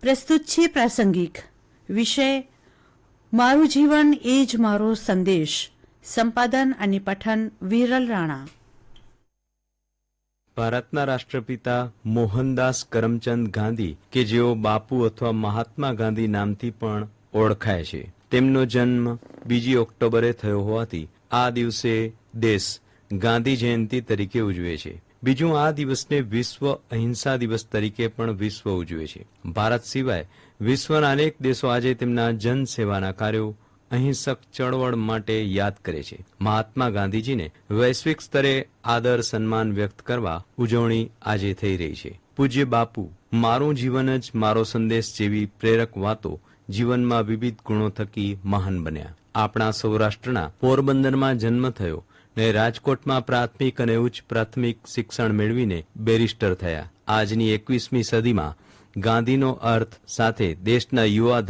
પ્રસ્તુત છે પ્રાસંગિક. વિષય, મારું જીવન એ જ મારો સંદેશ સંપાદન અને પઠન વિરલ રાણા. ભારતના રાષ્ટ્રપિતા મોહનદાસ કરમચંદ ગાંધી, કે જેઓ બાપુ અથવા મહાત્મા ગાંધી નામથી પણ ઓળખાય છે. તેમનો જન્મ બીજી ઓક્ટોબરે થયો હોવાથી આ દિવસે દેશ ગાંધી જયંતિ તરીકે ઉજવે છે. બીજું આ દિવસને વિશ્વ અહિંસા દિવસ તરીકે પણ વિશ્વ ઉજવે છે. ભારત સિવાય વિશ્વના અનેક દેશો આજે તેમના જન સેવાના કાર્યો અહિંસક ચળવળ માટે યાદ કરે છે. મહાત્મા ગાંધીજીને વૈશ્વિક સ્તરે આદર સન્માન વ્યક્ત કરવા ઉજવણી આજે થઈ રહી છે. પૂજ્ય બાપુ, મારું જીવન જ મારો સંદેશ જેવી પ્રેરક વાતો જીવનમાં વિવિધ ગુણો થકી મહાન બન્યા. આપણા સૌરાષ્ટ્રના પોરબંદરમાં જન્મ થયો. ને રાજકોટમાં પ્રાથમિક અને ઉચ્ચ પ્રાથમિક શિક્ષણ મેળવીને બેરિસ્ટર થયા. આજની એકવીસમી સદીમાં ગાંધીનો અર્થ સાથે દેશના યુવા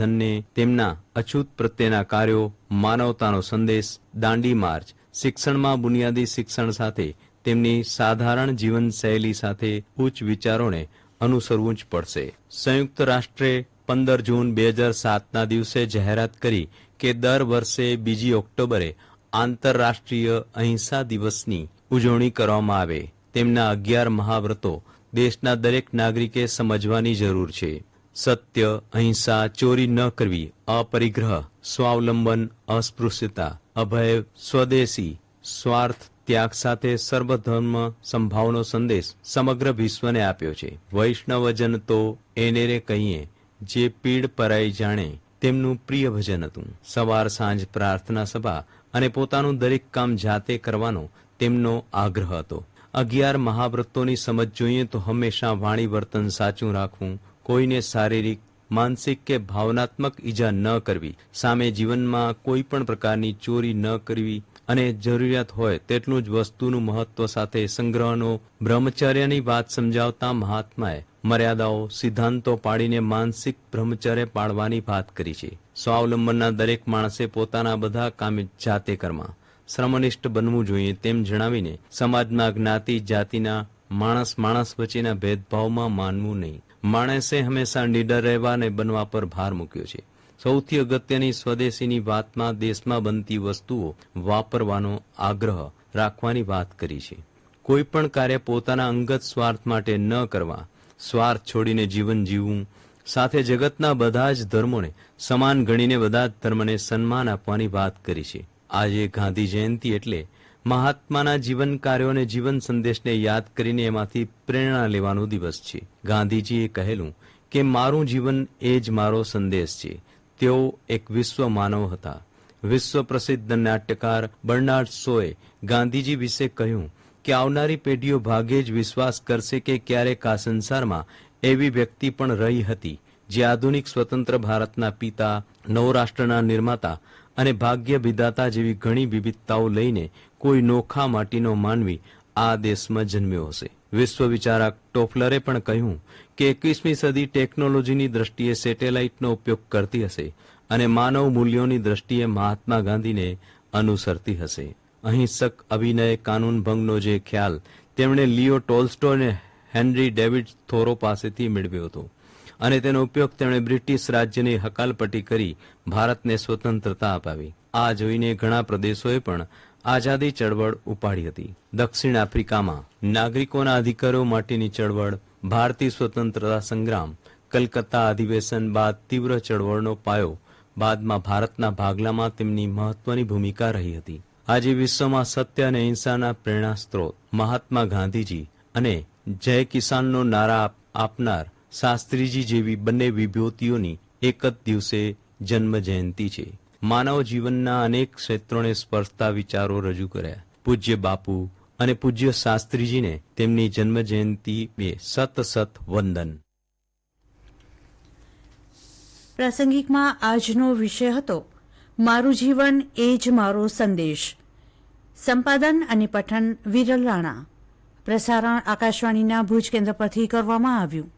તેમના અછૂત પ્રત્યેના કાર્યો, માનવતાનો સંદેશ, દાંડી માર્ચ, શિક્ષણમાં બુનિયાદી શિક્ષણ સાથે તેમની સાધારણ જીવનશૈલી સાથે ઉચ્ચ વિચારોને અનુસરવું જ પડશે. સંયુક્ત રાષ્ટ્રે પંદર જૂન બે હજાર સાતના દિવસે જાહેરાત કરી કે દર વર્ષે બીજી ઓક્ટોબરે આંતરરાષ્ટ્રીય અહિંસા દિવસની ઉજવણી કરવામાં આવે. તેમના અગિયાર મહાવ્રતો દેશના દરેક નાગરિકે સમજવાની જરૂર છે. સત્ય, અહિંસા, ચોરી ન કરવી, અપરિગ્રહ, સ્વાવલંબન, અસ્પૃશ્યતા, અભય, સ્વદેશી, સ્વાર્થ, ત્યાગ સાથે સર્વધર્મ સંભાવનો સંદેશ સમગ્ર વિશ્વને આપ્યો છે. વૈષ્ણવજન તો એને રે કહીએ, જે પીડ પરાઈ જાણે, તેમનું પ્રિય ભજન હતું. સવાર સાંજ પ્રાર્થના સભા અને પોતાનું દરેક કામ જાતે કરવાનો તેમનો આગ્રહ હતો. અગિયાર મહાવ્રતોની સમજ જોઈએ તો હંમેશા વાણી વર્તન સાચું રાખવું, કોઈને શારીરિક, માનસિક કે ભાવનાત્મક ઈજા ન કરવી, સામે જીવનમાં કોઈ પણ પ્રકારની ચોરી ન કરવી અને જરૂરિયાત હોય તેટલું જ વસ્તુનું મહત્વ સાથે સંગ્રહનો બ્રહ્મચર્યની વાત સમજાવતા મહાત્માએ મર્યાદાઓ, સિદ્ધાંતો પાડીને માનસિક બ્રહ્મચર્ય પાળવાની વાત કરી છે. સ્વાવલંબનના દરેક માણસે પોતાના બધા કામે જાતે કરવા શ્રમનિષ્ઠ બનવું જોઈએ તેમ જણાવીને સમાજમાં જ્ઞાતિ જાતિના માણસ માણસ વચ્ચેના ભેદભાવમાં માનવું નહીં. માણસે હંમેશા નીડર રહેવા અને બનવા પર ભાર મૂક્યો છે. સૌથી અગત્યની સ્વદેશીની વાતમાં દેશમાં બનતી વસ્તુઓ વાપરવાનો આગ્રહ રાખવાની વાત કરી છે. કોઈ પણ કાર્ય પોતાના અંગત સ્વાર્થ માટે ન કરવા સ્વાર્થ છોડીને જીવન જીવવું. સાથે જગતના બધા જ ધર્મોને સમાન ગણીને બધા જ ધર્મને સન્માન આપવાની વાત કરી છે. આજે ગાંધી જયંતિ એટલે મહાત્માના જીવન કાર્યો અને જીવન સંદેશને યાદ કરીને એમાંથી પ્રેરણા લેવાનો દિવસ છે. ગાંધીજીએ કહેલું કે મારું જીવન એ જ મારો સંદેશ છે. તેઓ એક વિશ્વ માનવ હતા. વિશ્વ પ્રસિદ્ધ નાટ્યકાર બર્નાર્ડ શોએ ગાંધીજી વિશે કહ્યું કે આવનારી પેઢીઓ ભાગ્યે જ વિશ્વાસ કરશે કે ક્યારેક આ સંસારમાં એવી વ્યક્તિ પણ રહી હતી, જે આધુનિક સ્વતંત્ર ભારતના પિતા, નવરાષ્ટ્રના નિર્માતા અને ભાગ્ય વિધાતા જેવી ઘણી વિવિધતાઓ લઈને કોઈ નોખા માટીનો માનવી આ દેશમાં જન્મ્યો હશે. વિશ્વ વિચારક ટોફલરે પણ કહ્યું કે એકવીસમી સદી ટેકનોલોજીની દ્રષ્ટિએ સેટેલાઇટનો ઉપયોગ કરતી હશે અને માનવ મૂલ્યોની દ્રષ્ટિએ મહાત્મા ગાંધીને અનુસરતી હશે. અહિંસક અભિનય કાનૂન ભંગનો જે ખ્યાલ તેમણે લિયો ટોલ્સ્ટો અને હેનરી ડેવિડ થોરો પાસેથી મેળવ્યો હતો. અને તેનો ઉપયોગ તેમણે બ્રિટિશ રાજ્યની હકાલપટ્ટી કરી ભારતને સ્વતંત્રતા અપાવી. આ જોઈને ઘણા પ્રદેશોએ પણ આઝાદી ચળવળ ઉપાડી હતી. દક્ષિણ આફ્રિકામાં નાગરિકોના અધિકારો માટેની ચળવળ, ભારતીય સ્વતંત્રતા સંગ્રામ, કલકત્તા અધિવેશન બાદ તીવ્ર ચળવળનો પાયો, બાદમાં ભારતના ભાગલામાં તેમની મહત્વની ભૂમિકા રહી હતી. આજે વિશ્વમાં સત્ય અને હિંસાના પ્રેરણા સ્ત્રોત મહાત્મા ગાંધીજી અને જય કિસાનનો નારા આપનાર શાસ્ત્રીજી જેવી બંને વિભૂતિઓની એક જ દિવસે જન્મ જયંતિ છે. માનવ જીવનના અનેક ક્ષેત્રોને સ્પર્શતા વિચારો રજૂ કર્યા. પૂજ્ય બાપુ અને પૂજ્ય શાસ્ત્રીજીને તેમની જન્મ જયંતિ બે સત સત વંદન. પ્રાસંગિકમાં આજનો વિષય હતો મારું જીવન એ જ મારો સંદેશ. સંપાદન અને પઠન વિરલ રાણા. પ્રસારણ આકાશવાણીના ભુજ કેન્દ્ર પરથી કરવામાં આવ્યું.